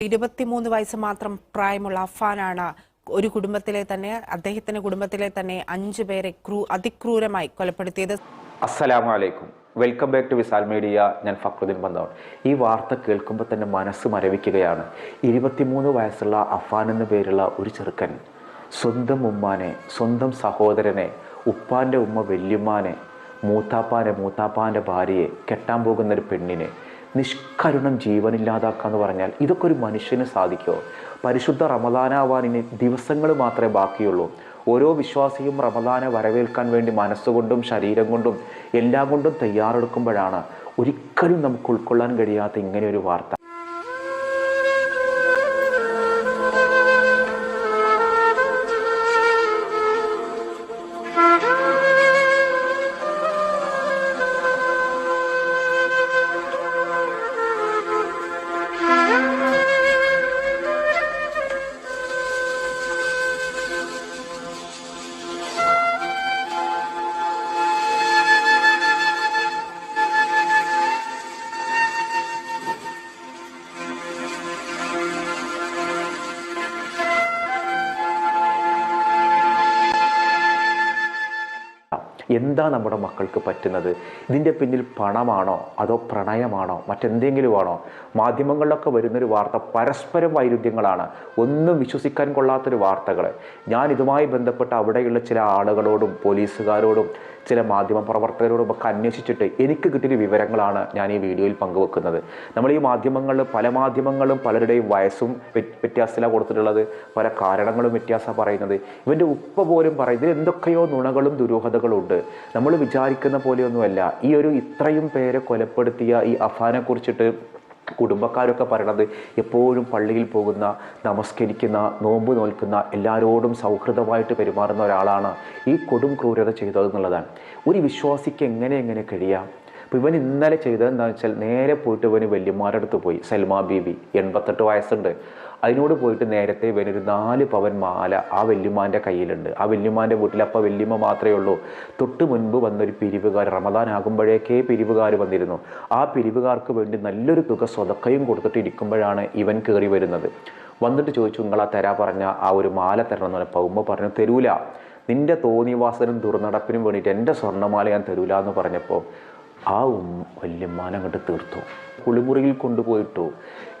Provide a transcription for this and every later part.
ഇരുപത്തിമൂന്ന് വയസ്സ് മാത്രം പ്രായമുള്ള അഫാനാണ് ഒരു കുടുംബത്തിലെ തന്നെ അദ്ദേഹത്തിന്റെ കുടുംബത്തിലെ തന്നെ അഞ്ചു പേരെ ക്രൂ അതിക്രൂരമായി കൊലപ്പെടുത്തിയത്. അസ്സലാമു അലൈക്കും. Welcome back to Visal media. ഞാൻ ഫക്രുദ്ദീൻ ബന്ധവൻ ഈ വാർത്ത കേൾക്കുമ്പോൾ തന്നെ മനസ്സ് മരവിക്കുകയാണ്. ഇരുപത്തിമൂന്ന് വയസ്സുള്ള അഫാൻ എന്ന പേരുള്ള ഒരു ചെറുക്കൻ സ്വന്തം ഉമ്മാനെ സ്വന്തം സഹോദരനെ ഉപ്പാന്റെ ഉമ്മ വല്യുമ്മാനെ മൂത്താപ്പാനെ മൂത്താപ്പാന്റെ ഭാര്യയെ കെട്ടാൻ പോകുന്ന ഒരു പെണ്ണിനെ നിഷ്കരുണം ജീവനില്ലാതാക്കുക എന്ന് പറഞ്ഞാൽ ഇതൊക്കെ ഒരു മനുഷ്യന് സാധിക്കുമോ പരിശുദ്ധ റമദാനാവാനിന് ദിവസങ്ങൾ മാത്രമേ ബാക്കിയുള്ളൂ. ഓരോ വിശ്വാസിയും റമദാനെ വരവേൽക്കാൻ വേണ്ടി മനസ്സുകൊണ്ടും ശരീരം കൊണ്ടും എല്ലാം കൊണ്ടും തയ്യാറെടുക്കുമ്പോഴാണ് ഒരിക്കലും നമുക്ക് ഉൾക്കൊള്ളാൻ കഴിയാത്ത ഇങ്ങനെയൊരു വാർത്ത. എന്താ നമ്മുടെ മക്കൾക്ക് പറ്റുന്നത്? ഇതിന്റെ പിന്നിൽ പണമാണോ? അതോ പ്രണയമാണോ? മറ്റെന്തെങ്കിലുമാണോ? മാധ്യമങ്ങളിലൊക്കെ വരുന്നൊരു വാർത്ത പരസ്പരം വൈരുദ്ധ്യങ്ങളാണ്. ഒന്നും വിശ്വസിക്കാൻ കൊള്ളാത്തൊരു വാർത്തകൾ ഞാൻ ഇതുമായി ബന്ധപ്പെട്ട അവിടെയുള്ള ചില ആളുകളോടും പോലീസുകാരോടും ചില മാധ്യമ പ്രവർത്തകരോടും ഒക്കെ അന്വേഷിച്ചിട്ട് എനിക്ക് കിട്ടിയ വിവരങ്ങളാണ് ഞാൻ ഈ വീഡിയോയിൽ പങ്കുവെക്കുന്നത്. നമ്മൾ ഈ മാധ്യമങ്ങളിൽ പല മാധ്യമങ്ങളും പലരുടെയും വയസ്സും വ്യ- വ്യത്യാസത്തിലാണ് കൊടുത്തിട്ടുള്ളത്. പല കാരണങ്ങളും വ്യത്യാസമാണ് പറയുന്നത്. ഇവന്റെ ഉപ്പ പോലും പറയും ഇതിൽ എന്തൊക്കെയോ നുണകളും ദുരൂഹതകളും ഉണ്ട് നമ്മൾ വിചാരിക്കുന്ന പോലെയൊന്നുമല്ല. ഈ ഒരു ഇത്രയും പേരെ കൊലപ്പെടുത്തിയ ഈ അഫാനെ കുറിച്ചിട്ട് കുടുംബക്കാരൊക്കെ പറയണത് എപ്പോഴും പള്ളിയിൽ പോകുന്ന നമസ്കരിക്കുന്ന നോമ്പ് നോൽക്കുന്ന എല്ലാവരോടും സൗഹൃദമായിട്ട് പെരുമാറുന്ന ഒരാളാണ് ഈ കൊടും ക്രൂരത ചെയ്തതെന്നുള്ളതാണ്. ഒരു വിശ്വാസിക്ക് എങ്ങനെ എങ്ങനെ കഴിയാം? അപ്പോൾ ഇവൻ ഇന്നലെ ചെയ്തത് എന്താണെന്ന് വെച്ചാൽ നേരെ പോയിട്ട് ഇവന് വല്യമാരുടെ അടുത്ത് പോയി സൽമാ ബീബി എൺപത്തെട്ട് വയസ്സുണ്ട്. അതിനോട് പോയിട്ട് നേരത്തെ ഇവനൊരു നാല് പവൻ മാല ആ വല്യമാന്റെ കയ്യിലുണ്ട്. ആ വല്യമാന്റെ വീട്ടിൽ അപ്പം വല്യമ്മ മാത്രമേ ഉള്ളൂ. തൊട്ട് മുൻപ് വന്നൊരു പിരിവുകാർ റമദാൻ ആകുമ്പോഴേക്കേ പിരിവുകാർ വന്നിരുന്നു. ആ പിരിവുകാർക്ക് വേണ്ടി നല്ലൊരു തുക സ്വതക്കയും കൊടുത്തിട്ട് ഇരിക്കുമ്പോഴാണ് ഇവൻ കയറി വരുന്നത്. വന്നിട്ട് ചോദിച്ചു നിങ്ങൾ ആ തരാ പറഞ്ഞ ആ ഒരു മാല തരണം എന്ന് പറഞ്ഞപ്പോൾ ഉമ്മ പറഞ്ഞു തരൂല. നിന്റെ തോന്നിവാസനും ദുർനടപ്പിനും വേണ്ടിയിട്ട് എന്റെ സ്വർണമാല ഞാൻ തരൂല എന്ന് പറഞ്ഞപ്പോൾ ആ വല്യമ്മാനെ അങ്ങോട്ട് തീർത്തു. കുളിമുറിയിൽ കൊണ്ടുപോയിട്ടു.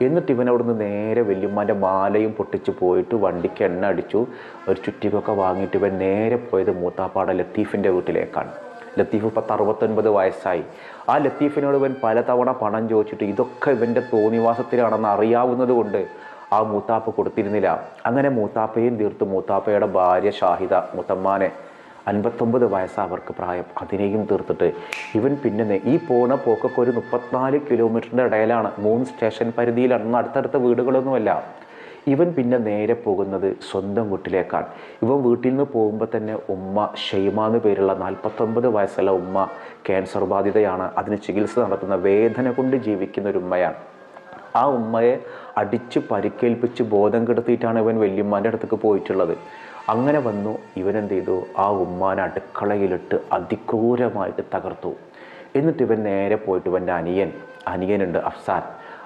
എന്നിട്ട് ഇവൻ അവിടുന്ന് നേരെ വല്യമ്മാന്റെ മാലയും പൊട്ടിച്ച് പോയിട്ട് വണ്ടിക്ക് എണ്ണ അടിച്ചു ഒരു ചുറ്റികൊക്കെ വാങ്ങിയിട്ട് ഇവൻ നേരെ പോയത് മൂത്താപ്പാട ലത്തീഫിന്റെ വീട്ടിലേക്കാണ്. ലത്തീഫ് പത്ത് അറുപത്തൊൻപത് വയസ്സായി. ആ ലത്തീഫിനോട് ഇവൻ പലതവണ പണം ചോദിച്ചിട്ട് ഇതൊക്കെ ഇവന്റെ തോന്നിവാസത്തിലാണെന്ന് അറിയാവുന്നത് കൊണ്ട് ആ മൂത്താപ്പ കൊടുത്തിരുന്നില്ല. അങ്ങനെ മൂത്താപ്പയും തീർത്ത്. മൂത്താപ്പയുടെ ഭാര്യ ഷാഹിദ മുത്തമ്മാനെ അൻപത്തൊമ്പത് വയസ്സാണ് അവർക്ക് പ്രായം. അതിനെയും തീർത്തിട്ട് ഇവൻ പിന്നെ ഈ പോണ പോക്കൊക്കെ ഒരു മുപ്പത്തിനാല് കിലോമീറ്ററിന്റെ ഇടയിലാണ്. മൂന്ന് സ്റ്റേഷൻ പരിധിയിലാണ്. അടുത്തടുത്ത വീടുകളൊന്നുമല്ല. ഇവൻ പിന്നെ നേരെ പോകുന്നത് സ്വന്തം വീട്ടിലേക്കാണ്. ഇവൻ വീട്ടിൽ നിന്ന് പോകുമ്പോൾ തന്നെ ഉമ്മ ഷെയ്മ എന്ന് പേരുള്ള നാൽപ്പത്തൊമ്പത് വയസ്സുള്ള ഉമ്മ ക്യാൻസർ ബാധിതയാണ്. അതിന് ചികിത്സ നടത്തുന്ന വേദന കൊണ്ട് ജീവിക്കുന്ന ഒരു ഉമ്മയാണ്. ആ ഉമ്മയെ അടിച്ച് പരിക്കേൽപ്പിച്ച് ബോധം കെടുത്തിയിട്ടാണ് ഇവൻ വല്യമ്മാന്റെ അടുത്തേക്ക് പോയിട്ടുള്ളത്. അങ്ങനെ വന്നു. ഇവനെന്ത് ചെയ്തു ആ ഉമ്മാനെ അടുക്കളയിലിട്ട് അതിക്രൂരമായിട്ട് തകർത്തു. എന്നിട്ട് ഇവൻ നേരെ പോയിട്ട് ഇവന്റെ അനിയൻ അനിയനുണ്ട് അഫ്സാൻ.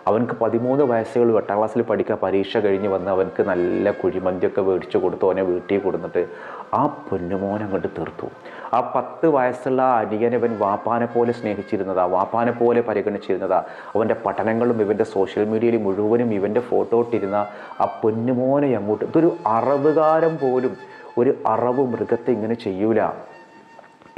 അവൻക്ക് പതിമൂന്ന് വയസ്സുകൾ എട്ടാം ക്ലാസ്സിൽ പഠിക്കുക പരീക്ഷ കഴിഞ്ഞ് വന്ന് അവൻക്ക് നല്ല കുഴിമന്തിയൊക്കെ മേടിച്ച് കൊടുത്തു അവനെ വീട്ടിൽ കൊടുത്തിട്ട് ആ പൊന്നുമോനെ അങ്ങോട്ട് തീർത്തു. ആ പത്ത് വയസ്സുള്ള അനിയനെ ഇവൻ വാപ്പാനെ പോലെ സ്നേഹിച്ചിരുന്നതാ വാപ്പാനെ പോലെ പരിഗണിച്ചിരുന്നതാ. അവന്റെ പഠനങ്ങളും ഇവന്റെ സോഷ്യൽ മീഡിയയിൽ മുഴുവനും ഇവന്റെ ഫോട്ടോ ഇട്ടിരുന്ന ആ പൊന്നുമോനെ അങ്ങോട്ട് ഇതൊരു അറവുകാരം പോലും ഒരു അറവ് മൃഗത്തെ ഇങ്ങനെ ചെയ്യൂല.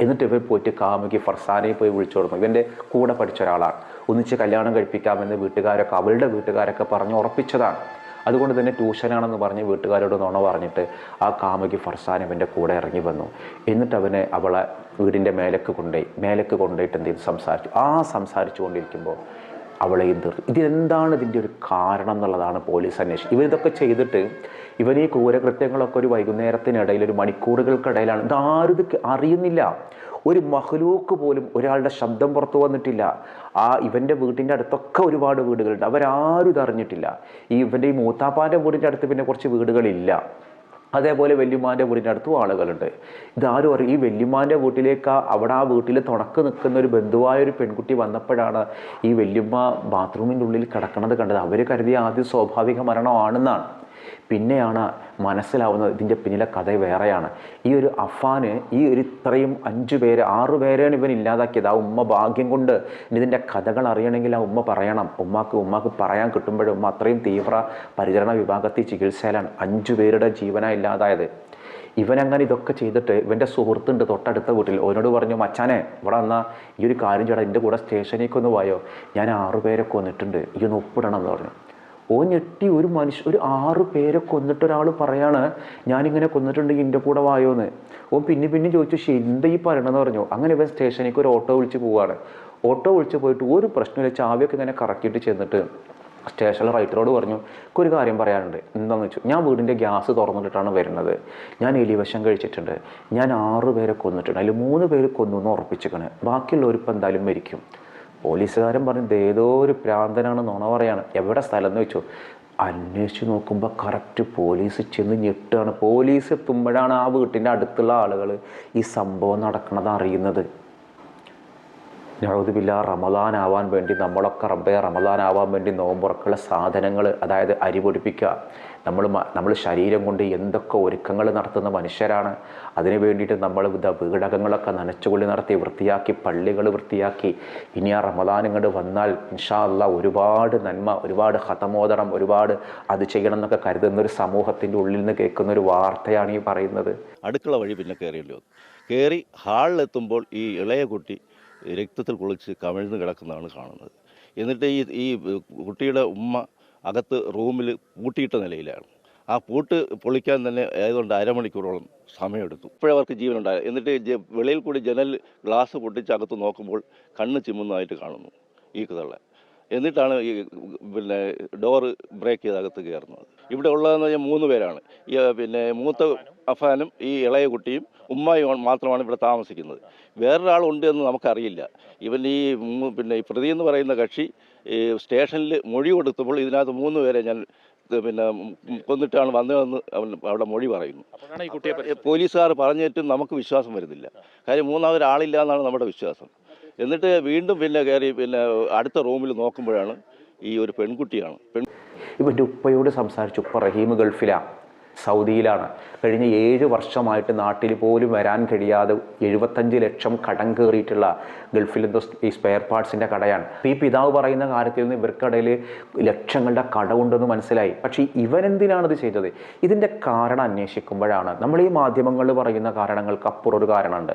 എന്നിട്ട് ഇവർ പോയിട്ട് കാമുകി ഫർസാനയെ പോയി വിളിച്ചു കൊടുക്കും ഇവന്റെ കൂടെ പഠിച്ച ഒരാളാണ്. ഒന്നിച്ച് കല്യാണം കഴിപ്പിക്കാമെന്ന് വീട്ടുകാരൊക്കെ അവളുടെ വീട്ടുകാരൊക്കെ പറഞ്ഞ് ഉറപ്പിച്ചതാണ്. അതുകൊണ്ട് തന്നെ ട്യൂഷനാണെന്ന് പറഞ്ഞ് വീട്ടുകാരോട് നുണ പറഞ്ഞിട്ട് ആ കാമുകി ഫർസാൻ ഇവന്റെ കൂടെ ഇറങ്ങി വന്നു. എന്നിട്ട് അവനെ അവളെ വീടിന്റെ മേലക്ക് കൊണ്ടുപോയി. മേലക്ക് കൊണ്ടുപോയിട്ട് എന്ത് ചെയ്തു? സംസാരിച്ചു. ആ സംസാരിച്ചു കൊണ്ടിരിക്കുമ്പോൾ അവളെയും തീർത്തു ഇതെന്താണ് ഇതിന്റെ ഒരു കാരണം എന്നുള്ളതാണ് പോലീസ് അന്വേഷണം. ഇവരിതൊക്കെ ചെയ്തിട്ട് ഇവൻ ഈ ക്രൂരകൃത്യങ്ങളൊക്കെ ഒരു വൈകുന്നേരത്തിനിടയിൽ ഒരു മണിക്കൂറുകൾക്കിടയിലാണ്. ഇതാരും ഇത് അറിയുന്നില്ല. ഒരു മഹ്ലൂക്ക് പോലും ഒരാളുടെ ശബ്ദം പുറത്തു വന്നിട്ടില്ല. ആ ഇവന്റെ വീട്ടിന്റെ അടുത്തൊക്കെ ഒരുപാട് വീടുകളുണ്ട്. അവരാരും ഇതറിഞ്ഞിട്ടില്ല ഈ ഇവന്റെ ഈ മൂത്താപ്പാന്റെ വീടിന്റെ അടുത്ത് പിന്നെ കുറച്ച് വീടുകളില്ല. അതേപോലെ വല്യമാന്റെ വീടിന്റെ അടുത്തും ആളുകളുണ്ട്. ഇതാരും അറിയും ഈ വല്യമാന്റെ വീട്ടിലേക്ക് അവിടെ ആ വീട്ടിൽ തുണക്ക് നിൽക്കുന്ന ഒരു ബന്ധുവായ ഒരു പെൺകുട്ടി വന്നപ്പോഴാണ് ഈ വല്യമ്മ ബാത്റൂമിന്റെ ഉള്ളിൽ കിടക്കണത് കണ്ടത്. അവർ കരുതിയ ആദ്യം സ്വാഭാവിക മരണമാണെന്നാണ്. പിന്നെയാണ് മനസ്സിലാവുന്നത് ഇതിന്റെ പിന്നിലെ കഥ വേറെയാണ്. ഈ ഒരു അഫാന് ഈ ഒരു ഇത്രയും അഞ്ചു പേര് ആറു പേരെയാണ് ഇവൻ ഇല്ലാതാക്കിയത്. ആ ഉമ്മ ഭാഗ്യം കൊണ്ട് ഇതിന്റെ കഥകൾ അറിയണമെങ്കിൽ ആ ഉമ്മ പറയണം. ഉമ്മാക്ക് ഉമ്മാക്ക് പറയാൻ കിട്ടുമ്പോഴും ഉമ്മ അത്രയും തീവ്ര പരിചരണ വിഭാഗത്തിൽ ചികിത്സയിലാണ്. അഞ്ചു പേരുടെ ജീവന ഇല്ലാതായത്. ഇവനങ്ങനെ ഇതൊക്കെ ചെയ്തിട്ട് ഇവന്റെ സുഹൃത്തുണ്ട് തൊട്ടടുത്ത വീട്ടിൽ. ഓനോട് പറഞ്ഞു മച്ചാനെ ഇവിടെ വന്നാൽ ഈ ഒരു കാര്യം ചേട്ടാ എന്റെ കൂടെ സ്റ്റേഷനിലേക്ക് ഒന്ന് പോയോ ഞാൻ ആറു പേരെ കൊന്നിട്ടുണ്ട് ഈ ഒന്ന് ഒപ്പിടണം എന്ന് പറഞ്ഞു. ഓ ഞെട്ടി ഒരു മനുഷ്യ ഒരു ആറ് പേരെ കൊന്നിട്ട് ഒരാൾ പറയാണ് ഞാനിങ്ങനെ കൊന്നിട്ടുണ്ടെങ്കിൽ എന്റെ കൂടെ വായോന്ന്. ഓ പിന്നെ പിന്നെ ചോദിച്ചു പക്ഷേ എന്താ ഈ പറയണമെന്ന് പറഞ്ഞു? അങ്ങനെ ഇവൻ സ്റ്റേഷനിലേക്ക് ഒരു ഓട്ടോ വിളിച്ച് പോവാണ്. ഓട്ടോ വിളിച്ച് പോയിട്ട് ഒരു പ്രശ്നമില്ല ചാവിയൊക്കെ ഇങ്ങനെ കറക്കിയിട്ട് ചെന്നിട്ട് സ്റ്റേഷനിലെ റൈറ്ററോട് പറഞ്ഞു "എനിക്ക് ഒരു കാര്യം പറയാനുണ്ട്. എന്താണെന്ന് വെച്ചു ഞാൻ വീടിന്റെ ഗ്യാസ് തുറന്നിട്ടാണ് വരുന്നത്. ഞാൻ എലിവശം കഴിച്ചിട്ടുണ്ട്. ഞാൻ ആറ് പേരെ കൊന്നിട്ടുണ്ട്. അതിൽ മൂന്ന് പേര് കൊന്നു എന്ന് ഉറപ്പിച്ചിരിക്കണ്. ബാക്കിയുള്ളവരിപ്പോൾ എന്തായാലും മരിക്കും. പോലീസുകാരൻ പറഞ്ഞു "ഇത് ഏതോ ഒരു പ്രാന്തനാണ് നുണ പറയാണ്. എവിടെ സ്ഥലം എന്ന് വെച്ചു? അന്വേഷിച്ച് നോക്കുമ്പോൾ കറക്റ്റ് പോലീസ് ചെന്ന് ഞെട്ടുകയാണ്. പോലീസ് എത്തുമ്പോഴാണ് ആ വീട്ടിന്റെ അടുത്തുള്ള ആളുകൾ ഈ സംഭവം നടക്കണത് അറിയുന്നത്. നഴുതുബില്ല റമദാനാവാൻ വേണ്ടി നമ്മളൊക്കെ റബ്ബെ റമദാനാവാൻ വേണ്ടി നോമ്പുറക്കുള്ള സാധനങ്ങൾ അതായത് അരി പൊടിപ്പിക്കുക. നമ്മൾ നമ്മൾ ശരീരം കൊണ്ട് എന്തൊക്കെ ഒരുക്കങ്ങൾ നടത്തുന്ന മനുഷ്യരാണ്. അതിനു വേണ്ടിയിട്ട് നമ്മൾ വീടകങ്ങളൊക്കെ നനച്ചുകൊള്ളി നടത്തി വൃത്തിയാക്കി പള്ളികൾ വൃത്തിയാക്കി. ഇനി ആ റമദാൻ ഇങ്ങോട്ട് വന്നാൽ ഇൻഷാല്ല ഒരുപാട് നന്മ ഒരുപാട് ഹതമോദണം ഒരുപാട് അത് ചെയ്യണം എന്നൊക്കെ കരുതുന്ന ഒരു സമൂഹത്തിന്റെ ഉള്ളിൽ നിന്ന് കേൾക്കുന്ന ഒരു വാർത്തയാണ് ഈ പറയുന്നത്. അടുക്കള വഴി പിന്നെ കയറിയല്ലോ കയറി ഹാളിലെത്തുമ്പോൾ ഈ ഇളയ കുട്ടി രക്തത്തിൽ കുളിച്ച് കമിഴ്ന്ന് കിടക്കുന്നതാണ് കാണുന്നത്. എന്നിട്ട് ഈ ഈ കുട്ടിയുടെ ഉമ്മ അകത്ത് റൂമിൽ പൂട്ടിയിട്ട നിലയിലാണ്. ആ പൂട്ട് പൊളിക്കാൻ തന്നെ ഏതുകൊണ്ട് അരമണിക്കൂറോളം സമയമെടുത്തു. ഇപ്പോഴവർക്ക് ജീവനുണ്ടായി. എന്നിട്ട് വെളിയിൽ കൂടി ജനൽ ഗ്ലാസ് പൊട്ടിച്ച് അകത്ത് നോക്കുമ്പോൾ കണ്ണ് ചിമ്മുന്നതായിട്ട് കാണുന്നു ഈ കഥകളെ. എന്നിട്ടാണ് ഈ പിന്നെ ഡോറ് ബ്രേക്ക് ചെയ്ത് അകത്ത് കയറുന്നത്. ഇവിടെ ഉള്ളതെന്ന് പറഞ്ഞാൽ മൂന്ന് പേരാണ്. ഈ പിന്നെ മൂത്ത അഫാനും ഈ ഇളയ കുട്ടിയും ഉമ്മായും മാത്രമാണ് ഇവിടെ താമസിക്കുന്നത്. വേറൊരാളുണ്ട് എന്ന് നമുക്കറിയില്ല. ഇവൻ ഈ പിന്നെ ഈ പ്രതി എന്ന് പറയുന്ന കക്ഷി ഈ സ്റ്റേഷനിൽ മൊഴി കൊടുത്തപ്പോൾ ഇതിനകത്ത് മൂന്ന് പേരെ ഞാൻ പിന്നെ കൊന്നിട്ടാണ് വന്നതെന്ന് അവൻ അവിടെ മൊഴി പറയുന്നു. പോലീസുകാർ പറഞ്ഞിട്ടും നമുക്ക് വിശ്വാസം വരുന്നില്ല. കാര്യം മൂന്നാമതൊരാളില്ല എന്നാണ് നമ്മുടെ വിശ്വാസം. എന്നിട്ട് വീണ്ടും പിന്നെ കയറി പിന്നെ അടുത്ത റൂമിൽ നോക്കുമ്പോഴാണ് ഈ ഒരു പെൺകുട്ടിയാണ്. പെൺ ഇവന്റെ ഉപ്പയോട് സംസാരിച്ചു ഉപ്പ റഹീം ഗൾഫിലാണ് സൗദിയിലാണ്. കഴിഞ്ഞ ഏഴ് വർഷമായിട്ട് നാട്ടിൽ പോലും വരാൻ കഴിയാതെ എഴുപത്തഞ്ച് ലക്ഷം കടം കയറിയിട്ടുള്ള ഗൾഫിൽ ഈ സ്പെയർ പാർട്സിന്റെ കടയാണ്. ഈ പിതാവ് പറയുന്ന കാര്യത്തിൽ നിന്ന് ഇവർക്കിടയിൽ ലക്ഷങ്ങളുടെ കടമുണ്ടെന്ന് മനസ്സിലായി. പക്ഷേ ഇവൻ എന്തിനാണ് ഇത് ചെയ്തത്? ഇതിന്റെ കാരണം അന്വേഷിക്കുമ്പോഴാണ്. നമ്മൾ ഈ മാധ്യമങ്ങൾ പറയുന്ന കാരണങ്ങൾക്ക് അപ്പുറം ഒരു കാരണമുണ്ട്.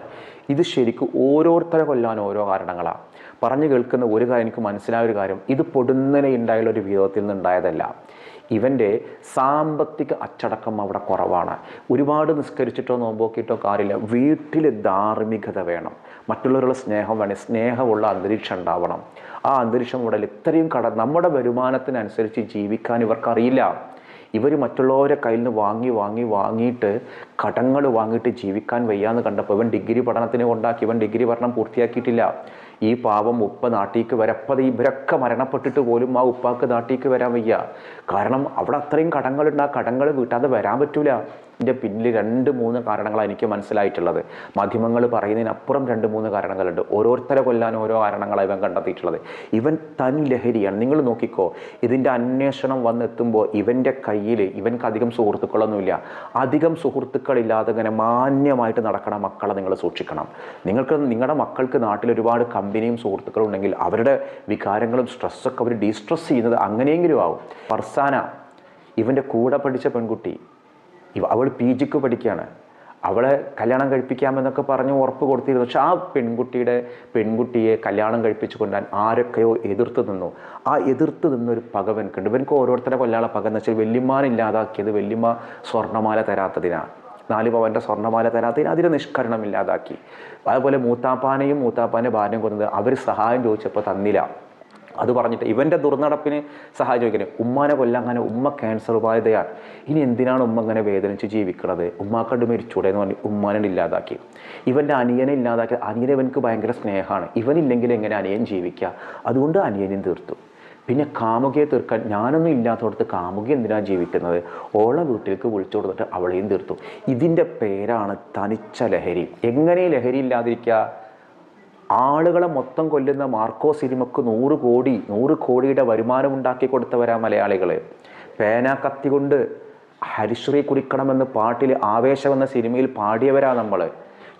ഇത് ശരിക്കും ഓരോരുത്തരെ കൊല്ലാൻ ഓരോ കാരണങ്ങളാണ് പറഞ്ഞു കേൾക്കുന്ന ഒരു കാര്യം എനിക്ക് മനസ്സിലായ ഒരു കാര്യം ഇത് പൊടുന്നനെ ഉണ്ടായുള്ള ഒരു വിരോധത്തിൽ നിന്നുണ്ടായതല്ല ഇവന്റെ സാമ്പത്തിക അച്ചടക്കം അവിടെ കുറവാണ്. ഒരുപാട് നിസ്കരിച്ചിട്ടോ നോമ്പോക്കിയിട്ടോ കാര്യമില്ല. വീട്ടിൽ ധാർമ്മികത വേണം. മറ്റുള്ളവരുടെ സ്നേഹം വേണം. സ്നേഹമുള്ള അന്തരീക്ഷം ഉണ്ടാവണം. ആ അന്തരീക്ഷം ഉടൽ ഇത്രയും കട നമ്മുടെ വരുമാനത്തിനനുസരിച്ച് ജീവിക്കാൻ ഇവർക്കറിയില്ല. ഇവർ മറ്റുള്ളവരെ കയ്യിൽ നിന്ന് വാങ്ങി വാങ്ങി വാങ്ങിയിട്ട് കടങ്ങൾ വാങ്ങിയിട്ട് ജീവിക്കാൻ വയ്യാന്ന് കണ്ടപ്പോൾ ഇവൻ ഡിഗ്രി പഠനത്തിന് കൊണ്ടാക്കി. ഇവൻ ഡിഗ്രി പഠനം പൂർത്തിയാക്കിയിട്ടില്ല. ഈ പാവം ഉപ്പ നാട്ടിലേക്ക് വരപ്പത് ഇവരൊക്കെ മരണപ്പെട്ടിട്ട് പോലും ആ ഉപ്പാക്ക് നാട്ടിക്ക് വരാൻ വയ്യ. കാരണം അവിടെ അത്രയും കടങ്ങളുണ്ട്. ആ കടങ്ങൾ വീട്ടാതെ വരാൻ പറ്റൂല. ഇതിന്റെ പിന്നിൽ രണ്ട് മൂന്ന് കാരണങ്ങളാണ് എനിക്ക് മനസ്സിലായിട്ടുള്ളത്. മാധ്യമങ്ങൾ പറയുന്നതിനപ്പുറം രണ്ട് മൂന്ന് കാരണങ്ങളുണ്ട്. ഓരോരുത്തരെ കൊല്ലാൻ ഓരോ കാരണങ്ങളാണ് ഇവൻ കണ്ടെത്തിയിട്ടുള്ളത്. ഇവൻ തൻ ലഹരിയാണ്. നിങ്ങൾ നോക്കിക്കോ ഇതിന്റെ അന്വേഷണം വന്നെത്തുമ്പോൾ ഇവന്റെ കയ്യിൽ ഇവൻക്ക് അധികം സുഹൃത്തുക്കളൊന്നുമില്ല. അധികം സുഹൃത്തുക്കളില്ലാതെ ഇങ്ങനെ മാന്യമായിട്ട് നടക്കണ മക്കളെ നിങ്ങൾ സൂക്ഷിക്കണം. നിങ്ങൾക്ക് നിങ്ങളുടെ മക്കൾക്ക് നാട്ടിൽ ഒരുപാട് കമ്പനിയും സുഹൃത്തുക്കളും ഉണ്ടെങ്കിൽ അവരുടെ വികാരങ്ങളും സ്ട്രെസ്സൊക്കെ അവർ ഡീസ്ട്രെസ് ചെയ്യുന്നത് അങ്ങനെയെങ്കിലും ആവും. ഫർസാന ഇവന്റെ കൂടെ പഠിച്ച പെൺകുട്ടി ഇവ അവൾ പി ജിക്ക് പഠിക്കുകയാണ്. അവളെ കല്യാണം കഴിപ്പിക്കാമെന്നൊക്കെ പറഞ്ഞ് ഉറപ്പ് കൊടുത്തിരുന്നു. പക്ഷെ ആ പെൺകുട്ടിയുടെ പെൺകുട്ടിയെ കല്യാണം കഴിപ്പിച്ചു കൊണ്ടാൻ ആരൊക്കെയോ എതിർത്ത് നിന്നു. ആ എതിർത്ത് നിന്നൊരു പകവൻക്കുണ്ട് ഇവർക്ക് ഓരോരുത്തരെ കൊല്ലാളെ പക എന്ന് വെച്ചാൽ വല്യമ്മാനില്ലാതാക്കിയത് വല്യമ്മ സ്വർണമാല തരാത്തതിനാണ്. നാല് പവന്റെ സ്വർണമാല തരാത്തതിന് അതിന് നിഷ്കരണം ഇല്ലാതാക്കി. അതുപോലെ മൂത്താപ്പാനെയും മൂത്താപ്പാന്റെ ഭാര്യയും കൊന്നത് അവർ സഹായം ചോദിച്ചപ്പോൾ തന്നില്ല. അത് പറഞ്ഞിട്ട് ഇവന്റെ ദുർനടപ്പിന് സഹായം ചോദിക്കുന്നത് ഉമ്മാനെ കൊല്ലം അങ്ങനെ ഉമ്മ ക്യാൻസർ ബാധിതയാണ് ഇനി എന്തിനാണ് ഉമ്മ ഇങ്ങനെ വേദനിച്ച് ജീവിക്കുന്നത് ഉമ്മാക്കണ്ട് മരിച്ചൂടെ എന്ന് പറഞ്ഞ് ഉമ്മാനെ ഇല്ലാതാക്കി. ഇവന്റെ അനിയനെ ഇല്ലാതാക്കി അനിയനെ ഇവനക്ക് ഭയങ്കര സ്നേഹമാണ്. ഇവനില്ലെങ്കിൽ എങ്ങനെ അനിയൻ ജീവിക്കുക അതുകൊണ്ട് അനിയനും തീർത്തു. പിന്നെ കാമുകയെ തീർക്കാൻ ഞാനൊന്നും ഇല്ലാത്തടത്ത് കാമുക എന്തിനാണ് ജീവിക്കുന്നത്? ഓളെ വീട്ടിലേക്ക് വിളിച്ചു കൊടുത്തിട്ട് അവളെയും തീർത്തു. ഇതിന്റെ പേരാണ് തനിച്ച ലഹരി. എങ്ങനെ ലഹരി ഇല്ലാതിരിക്കുക ആളുകളെ മൊത്തം കൊല്ലുന്ന മാർക്കോ സിനിമക്ക് നൂറ് കോടി നൂറ് കോടിയുടെ വരുമാനം ഉണ്ടാക്കി കൊടുത്തവരാ മലയാളികൾ പേന കത്തി കൊണ്ട് ഹരിശ്രീ കുടിക്കണമെന്ന് പാട്ടിൽ ആവേശം എന്ന സിനിമയിൽ പാടിയവരാ നമ്മൾ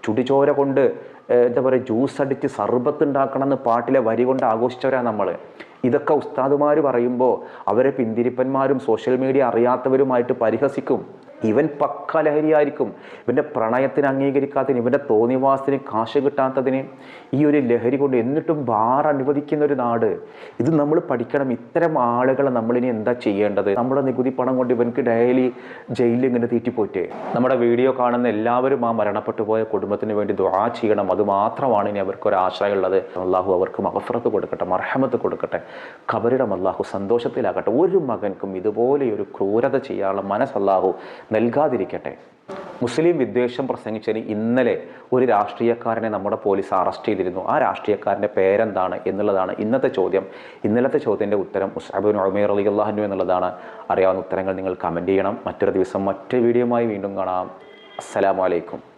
ചുടിചോര കൊണ്ട് എന്താ പറയുക ജ്യൂസ് അടിച്ച് സർബത്ത് ഉണ്ടാക്കണമെന്ന് പാട്ടിലെ വരി കൊണ്ട് ആഘോഷിച്ചവരാ നമ്മൾ ഇതൊക്കെ ഉസ്താദുമാർ പറയുമ്പോൾ അവരെ പിന്തിരിപ്പന്മാരും സോഷ്യൽ മീഡിയ അറിയാത്തവരുമായിട്ട് പരിഹസിക്കും. ഇവൻ പക്ക ലഹരിയായിരിക്കും. ഇവന്റെ പ്രണയത്തിന് അംഗീകരിക്കാത്തതിന് ഇവന്റെ തോന്നിവാസത്തിന് കാശ് കിട്ടാത്തതിന് ഈ ഒരു ലഹരി കൊണ്ട് എന്നിട്ടും ബാർ അനുവദിക്കുന്ന ഒരു നാട്. ഇത് നമ്മൾ പഠിക്കണം. ഇത്തരം ആളുകളെ നമ്മളിനി എന്താ ചെയ്യേണ്ടത്? നമ്മുടെ നികുതി പണം കൊണ്ട് ഇവൻക്ക് ഡെയിലി ജയിലിൽ ഇങ്ങനെ തീറ്റിപ്പോയിട്ടേ നമ്മുടെ വീഡിയോ കാണുന്ന എല്ലാവരും ആ മരണപ്പെട്ടു പോയ കുടുംബത്തിന് വേണ്ടി ദുആ ചെയ്യണം. അത് മാത്രമാണ് ഇനി അവർക്ക് ഒരു ആശ്രയമുള്ളത് അള്ളാഹു അവർക്ക് മഹഫറത്ത് കൊടുക്കട്ടെ മർഹമത്ത് കൊടുക്കട്ടെ. കബരിടം അള്ളാഹു സന്തോഷത്തിലാകട്ടെ. ഒരു മകൻക്കും ഇതുപോലെ ഒരു ക്രൂരത ചെയ്യാനുള്ള മനസ്സല്ലാഹു നൽകാതിരിക്കട്ടെ. മുസ്ലിം വിദ്വേഷം പ്രസംഗിച്ചതിന് ഇന്നലെ ഒരു രാഷ്ട്രീയക്കാരനെ നമ്മുടെ പോലീസ് അറസ്റ്റ് ചെയ്തിരുന്നു. ആ രാഷ്ട്രീയക്കാരന്റെ പേരെന്താണ് എന്നുള്ളതാണ് ഇന്നത്തെ ചോദ്യം. ഇന്നലത്തെ ചോദ്യത്തിന്റെ ഉത്തരം മുസാബിൻ ഉമേർ അലി അള്ളാഹു എന്നുള്ളതാണ്. അറിയാവുന്ന ഉത്തരങ്ങൾ നിങ്ങൾ കമന്റ് ചെയ്യണം. മറ്റൊരു ദിവസം മറ്റൊരു വീഡിയോയുമായി വീണ്ടും കാണാം. അസ്സലാമു അലൈക്കും.